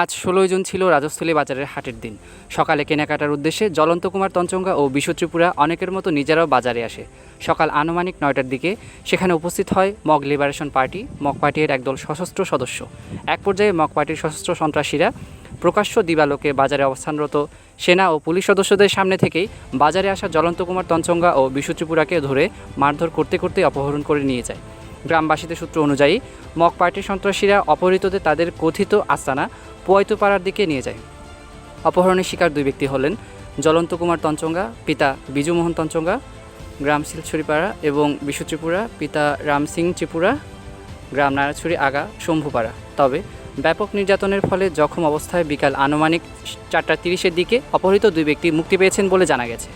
আজ ষোলোই জুন ছিল রাজস্থলী বাজারের হাটের দিন। সকালে কেনাকাটার উদ্দেশ্যে জ্বলন্ত কুমার তঞ্চঙ্গা ও বিশ্ব ত্রিপুরা অনেকের মতো নিজেরাও বাজারে আসে। সকাল আনুমানিক নয়টার দিকে সেখানে উপস্থিত হয় মগ লিবারেশন পার্টি, মগ পার্টির একদল সশস্ত্র সদস্য। এক পর্যায়ে মগ পার্টির সশস্ত্র সন্ত্রাসীরা প্রকাশ্য দিবালোকে বাজারে অবস্থানরত সেনা ও পুলিশ সদস্যদের সামনে থেকেই বাজারে আসা জ্বলন্ত কুমার তঞ্চঙ্গা ও বিশ্ব ত্রিপুরাকে ধরে মারধর করতে করতে অপহরণ করে নিয়ে যায়। গ্রামবাসীদের সূত্র অনুযায়ী মক পার্টির সন্ত্রাসীরা অপহৃতদের তাদের কথিত আস্তানা পোয়াইতোপাড়ার দিকে নিয়ে যায়। অপহরণের শিকার দুই ব্যক্তি হলেন জ্বলন্ত কুমার তঞ্চঙ্গা, পিতা বিজুমোহন তঞ্চঙ্গা গ্রাম শিলছড়িপাড়া এবং বিশ্ব ত্রিপুরা, পিতা রাম সিং ত্রিপুরা, গ্রাম নারাছড়ি আগা, শম্ভুপাড়া। তবে ব্যাপক নির্যাতনের ফলে জখম অবস্থায় বিকাল আনুমানিক চারটা তিরিশের দিকে অপহৃত দুই ব্যক্তি মুক্তি পেয়েছেন বলে জানা গেছে।